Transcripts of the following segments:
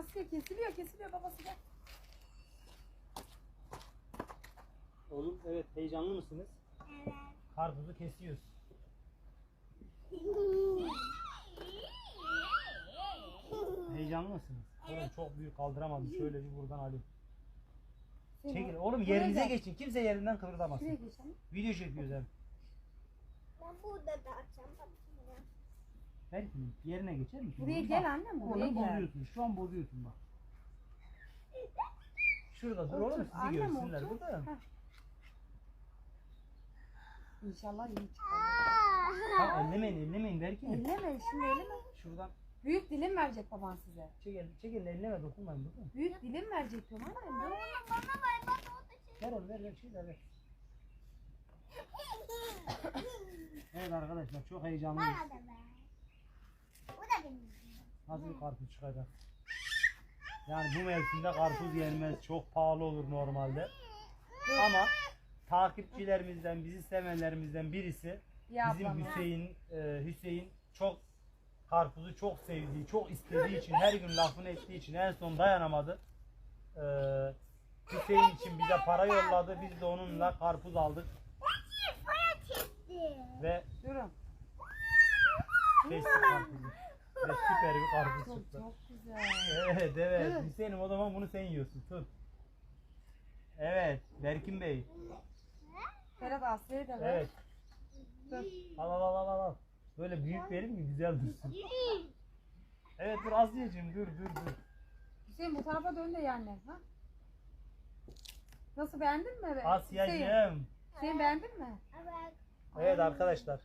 Asya kesiliyor kesiliyor babası gel. Oğlum evet heyecanlı mısınız? Evet. Karpuzu kesiyoruz. Heyecanlı mısınız? Oğlum çok büyük kaldıramadım. Şöyle bir buradan alayım. Çekil. Oğlum yerinize geçin. Kimse yerinden geçelim. Video çekiyoruz hem. Ben burada da açacağım. Belki yerine geçer misin? Buraya Bak, gel annem buraya gel. bozuyorsun. Şu an bozuyorsun bak. Şurada dur oğlum sizi annem görsünler otur. burada. Heh. İnşallah iyi çıkar. Tamam ellemeyin ellemeyin belki. Elleme şimdi elleme. Şuradan Büyük dilim verecek baban size. çekil çekil elleme dokunmayın dokunmayın. Büyük dilim verecek diyorum annem. Bana bana ver bak o da şey. Ver oğlum ver ver şey de ver. Evet arkadaşlar çok heyecanlıyız. Bana da ver. Nasıl bir karpuz çıkacak? Yani bu mevsimde karpuz yenmez. Çok pahalı olur normalde. Ama takipçilerimizden, bizi sevenlerimizden birisi Ya bizim ablam. Hüseyin e, Hüseyin çok karpuzu çok sevdiği, çok istediği için her gün lafını ettiği için en son dayanamadı. E, Hüseyin için bize para yolladı. Biz de onunla karpuz aldık ve Durun. kestik karpuzu. Ve süper bir karpuz Çok çıktı. çok güzel. Evet evet. Hüseyin'im o zaman bunu sen yiyorsun. Tut. Evet. Berkin Bey. Ferhat Asya'ya da ver. Evet. Al al al al al. Böyle büyük verin ki güzel dursun. Evet dur Asya'cığım dur dur dur. Hüseyin bu tarafa dön de yani. Ha? Nasıl beğendin mi? Hüseyin, Asya'cığım. Hüseyin beğendin mi? Evet. Evet arkadaşlar.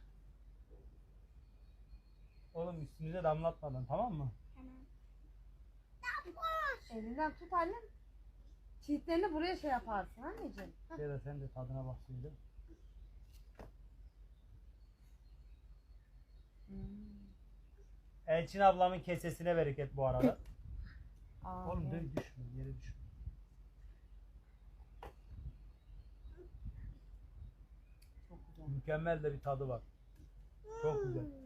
Oğlum üstünüze damlatmadan tamam mı? Tamam. Elinden tut annem. Çiğitlerini buraya şey yaparsın anneciğim. Hah. Ya da sen de tadına bak şimdi. Hmm. Elçin ablamın kesesine bereket bu arada. Aa, Oğlum evet. dön düşme yere düşme. Çok güzel. Mükemmel de bir tadı var. Çok güzel.